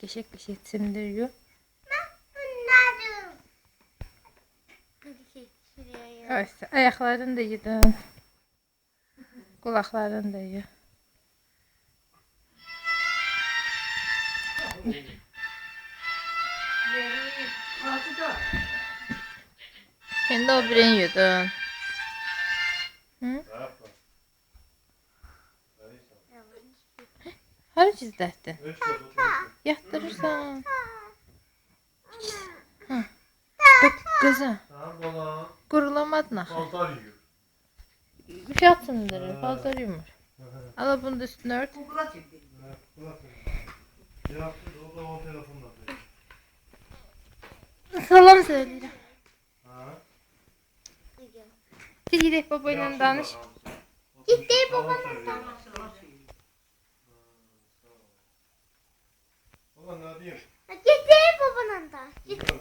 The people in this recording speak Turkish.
Geçek geçek sindiriyor. Evet, ayaklarını da yedin. Kulaklarını da ye. Şimdi o birini yedin. Hı? Harı gizlətdin? Yatdırırsan. Hı. Bak kızım, qurulamadın axı. Paltar yiyor. Fiyat sındırır, paltar yumur. Ala bunu da üstüne ört. Kulak ver. Yaptı da o da o telefonla atıyor. Salam söyləyirəm. Ha? Gid gedək baba ilə danış. Babanın Sana sana söyleyeyim. Baba ne diyeyim? Gitti babanın da. Gitti.